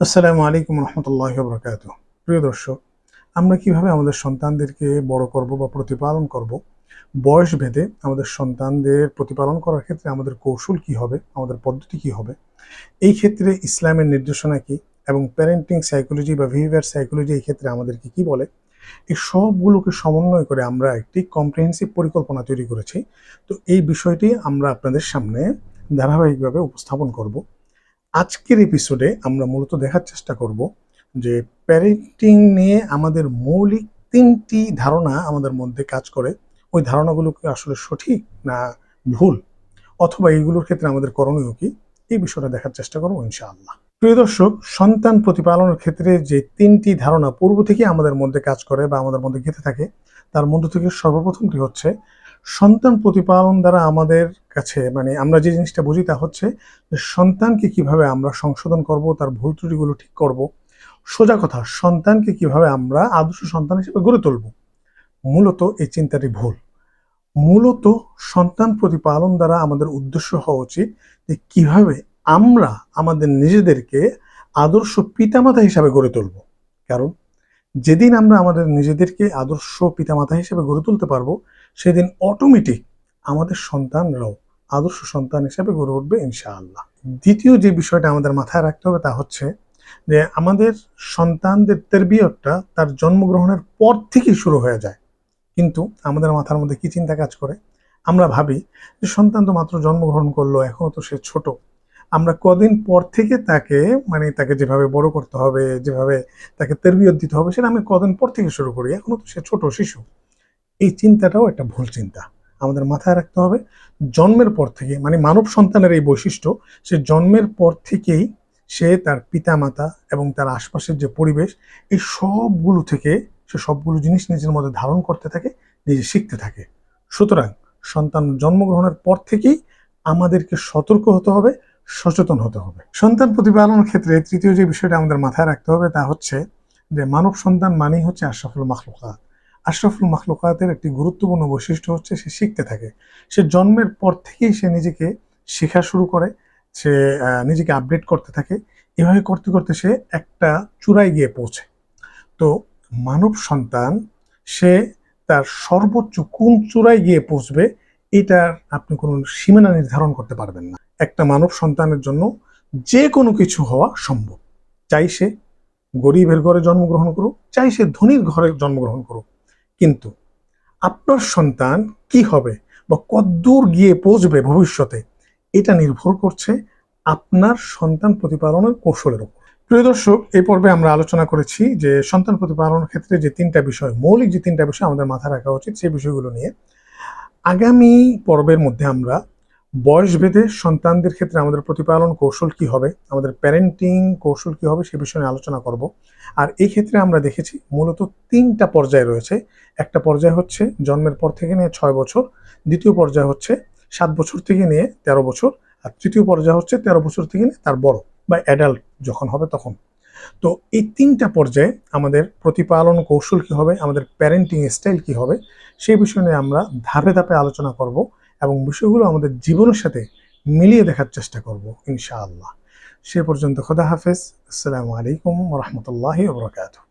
আসসালামু আলাইকুম রহমতুল্লাহ বরকাত প্রিয় দর্শক, আমরা কীভাবে আমাদের সন্তানদেরকে বড় করব বা প্রতিপালন করব? বয়স ভেদে আমাদের সন্তানদের প্রতিপালন করার ক্ষেত্রে আমাদের কৌশল কি হবে? আমাদের পদ্ধতি কি হবে? এই ক্ষেত্রে ইসলামের নির্দেশনা কি? এবং প্যারেন্টিং সাইকোলজি বা বিহেভিয়ার সাইকোলজি এই ক্ষেত্রে আমাদেরকে কি বলে? এই সবগুলোকে সমন্বয় করে আমরা একটি কম্প্রিহেন্সিভ পরিকল্পনা তৈরি করেছি। তো এই বিষয়টি আমরা আপনাদের সামনে ধারাবাহিকভাবে উপস্থাপন করব। আজকের এপিসোডে আমরা মূলত দেখার চেষ্টা করব যে প্যারেন্টিং নিয়ে আমাদের মৌলিক তিনটি ধারণা আমাদের মধ্যে কাজ করে। ওই ধারণাগুলো কি আসলে সঠিক না ভুল? অথবা এইগুলোর ক্ষেত্রে আমাদের করণীয় কি? এই বিষয়টা দেখার চেষ্টা করব ইনশাআল্লাহ। প্রিয় দর্শক, সন্তান প্রতিপালনের ক্ষেত্রে যে তিনটি ধারণা পূর্ব থেকে আমাদের মধ্যে কাজ করে বা আমাদের মধ্যে গেঁথে থাকে, তার মধ্য থেকে সর্বপ্রথমটি হচ্ছে সন্তান প্রতিপালন দ্বারা আমাদের কাছে মানে আমরা যে জিনিসটা বুঝি তা হচ্ছে যে সন্তানকে কীভাবে আমরা সংশোধন করব, তার ভুল ত্রুটিগুলো ঠিক করব। সোজা কথা, সন্তানকে কীভাবে আমরা আদর্শ সন্তান হিসেবে গড়ে তুলব? মূলত এই চিন্তাটি ভুল। মূলত সন্তান প্রতিপালন দ্বারা আমাদের উদ্দেশ্য হওয়া উচিত যে কীভাবে আমরা আমাদের নিজেদেরকে আদর্শ পিতামাতা হিসাবে গড়ে তুলব। কারণ যেদিন আমরা আমাদের নিজেদেরকে আদর্শ পিতামাতা হিসেবে গড়ে তুলতে পারব, সেদিন অটোমেটিক আমাদের সন্তানরাও আদর্শ সন্তান হিসেবে গড়ে উঠবে ইনশাআল্লাহ। দ্বিতীয় যে বিষয়টা আমাদের মাথায় রাখতে হবে তা হচ্ছে যে আমাদের সন্তানদের তেরবিয়তটা তার জন্মগ্রহণের পর থেকেই শুরু হয়ে যায়। কিন্তু আমাদের মাথার মধ্যে কি চিন্তা কাজ করে? আমরা ভাবি যে সন্তান তো মাত্র জন্মগ্রহণ করল এখনও তো সে ছোট। আমরা কদিন পর থেকে তাকে মানে তাকে যেভাবে বড় করতে হবে, যেভাবে তাকে তেরবিয়ত দিতে হবে, সেটা আমি কদিন পর থেকে শুরু করি। এখনও তো সে ছোট, শিশু। এই চিন্তাটাও একটা ভুল চিন্তা। আমাদের মাথায় রাখতে হবে, জন্মের পর থেকে মানে মানব সন্তানের এই বৈশিষ্ট্য, সে জন্মের পর থেকেই সে তার পিতামাতা এবং তার আশপাশের যে পরিবেশ, এই সবগুলো থেকে, সে সবগুলো জিনিস নিজের মধ্যে ধারণ করতে থাকে, নিজে শিখতে থাকে। সুতরাং সন্তান জন্মগ্রহণের পর থেকেই আমাদেরকে সতর্ক হতে হবে সচেতন হতে হবে। সন্তান প্রতিপালনের ক্ষেত্রে তৃতীয় যে বিষয়টা আমাদের মাথায় রাখতে হবে তা হচ্ছে যে মানব সন্তান মানেই হচ্ছে আশরাফুল মাখলুকাত। আশরাফুল মাখলুকাতের একটি গুরুত্বপূর্ণ বৈশিষ্ট্য হচ্ছে সে শিখতে থাকে। সে জন্মের পর থেকেই সে নিজেকে শেখা শুরু করে, সে নিজেকে আপডেট করতে থাকে। এভাবে করতে করতে সে একটা চূড়ায় গিয়ে পৌঁছে। তো মানব সন্তান, সে তার সর্বোচ্চ কোন চূড়ায় গিয়ে পৌঁছবে, এটার আপনি কোনো সীমানা নির্ধারণ করতে পারবেন না। একটা মানব সন্তানের জন্য যে কোনো কিছু হওয়া সম্ভব। চাই সে গরিবের ঘরে জন্মগ্রহণ করুক, চাই সে ধনীর ঘরে জন্মগ্রহণ করুক। কিন্তু আপনার সন্তান কি হবে বা কদ্দূর গিয়ে পৌঁছবে ভবিষ্যতে, এটা নির্ভর করছে আপনার সন্তান প্রতিপালনের কৌশলের উপর। প্রিয় দর্শক এই পর্বে আমরা আলোচনা করেছি যে সন্তান প্রতিপালনের ক্ষেত্রে যে তিনটা বিষয়, মৌলিক যে তিনটা বিষয় আমাদের মাথায় রাখা উচিত সেই বিষয়গুলো নিয়ে। আগামী পর্বের মধ্যে আমরা বয়স ভেদে সন্তানদের ক্ষেত্রে আমাদের প্রতিপালন কৌশল কি হবে? আমাদের প্যারেন্টিং কৌশল কি হবে? সে বিষয়ে আলোচনা করব। আর এই ক্ষেত্রে আমরা দেখেছি মূলত তিনটা পর্যায় রয়েছে। একটা পর্যায় হচ্ছে জন্মের পর থেকে নিয়ে ছয় বছর, দ্বিতীয় পর্যায় হচ্ছে সাত বছর থেকে নিয়ে তেরো বছর, আর তৃতীয় পর্যায় হচ্ছে তেরো বছর থেকে নিয়ে তার বড় বা অ্যাডাল্ট যখন হবে তখন। তো এই তিনটা পর্যায়ে আমাদের প্রতিপালন কৌশল কি হবে? আমাদের প্যারেন্টিং স্টাইল কি হবে? সেই বিষয় নিয়ে আমরা ধাপে ধাপে আলোচনা করব। এবং বিষয়গুলো আমাদের জীবনের সাথে মিলিয়ে দেখার চেষ্টা করব, ইনশাআল্লাহ। সে পর্যন্ত খোদা হাফেজ। আসসালামু আলাইকুম রহমতুল্লাহ বরকাত